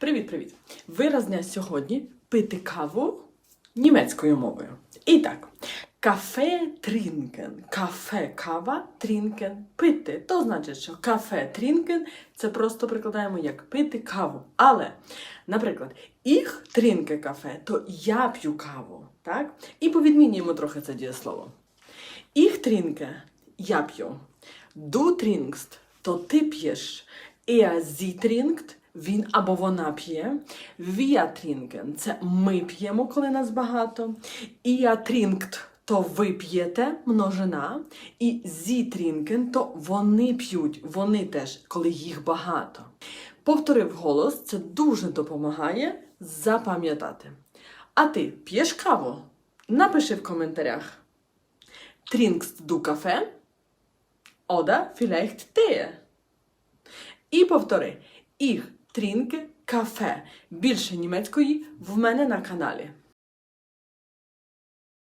Привіт-привіт! Вираз дня сьогодні пити каву німецькою мовою. І так, кафе трінкен. Кафе кава, трінкен пити. То значить, що кафе трінкен це просто прикладаємо як пити каву. Але, наприклад, їх трінке кафе, то я п'ю каву. Так? І повідмінюємо трохи це дієслово. Ich trinke, я п'ю. Du trinkst, то ти п'єш. Er, sie trinkt, він або вона п'є. Trinken, це ми п'ємо, коли нас багато. Trinkt, то ви п'єте, множина. І trinken, то вони п'ють, вони теж, коли їх багато. Повторив голос, це дуже допомагає запам'ятати. А ти п'єш каву? Напиши в коментарях. Trinkst du Kaffee? Oder vielleicht Tee? І повтори. Ich trinke кафе. Більше німецької в мене на каналі.